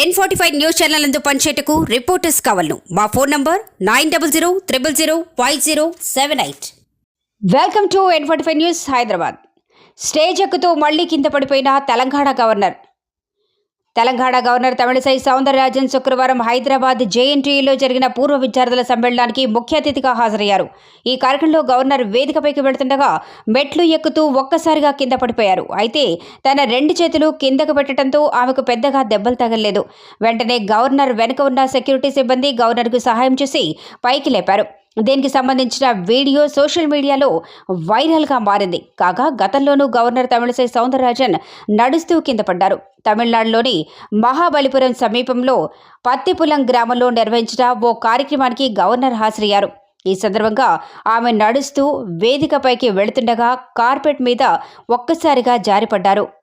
N forty five news channel అందు పనిచేయటకు reporters కావాలను. మా phone number nine double zero triple zero five zero seven eight welcome to N forty five news Hyderabad stage ఎక్కుతూ మళ్ళీ కింద పడిపోయిన Telangana governor Telangana governor Tamilisai Soundararajan శుక్రవారం హైదరాబాద్ జేఎన్టీయూలో జరిగిన పూర్వ విద్యార్థుల సమ్మేళనానికి ముఖ్య అతిథిగా హాజరయ్యారు. ఈ కార్యక్రమంలో గవర్నర్ వేదికపైకి వెళ్తుండగా మెట్లు ఎక్కుతూ ఒక్కసారిగా కింద పడిపోయారు. అయితే తన రెండు చేతులు కిందకు పెట్టడంతో ఆమెకు పెద్దగా దెబ్బలు తగలలేదు. వెంటనే గవర్నర్ వెనుక ఉన్న సెక్యూరిటీ సిబ్బంది గవర్నర్కు సహాయం చేసి పైకి లేపారు. దీనికి సంబంధించిన వీడియో సోషల్ మీడియాలో వైరల్గా మారింది. కాగా గతంలోనూ గవర్నర్ తమిళసై సౌందరరాజన్ నడుస్తూ కింద పడ్డారు. తమిళనాడులోని మహాబలిపురం సమీపంలో పత్తిపులం గ్రామంలో నిర్వహించిన ఓ కార్యక్రమానికి గవర్నర్ హాజరయ్యారు. ఈ సందర్భంగా ఆమె నడుస్తూ వేదికపైకి వెళుతుండగా కార్పెట్ మీద ఒక్కసారిగా జారిపడ్డారు.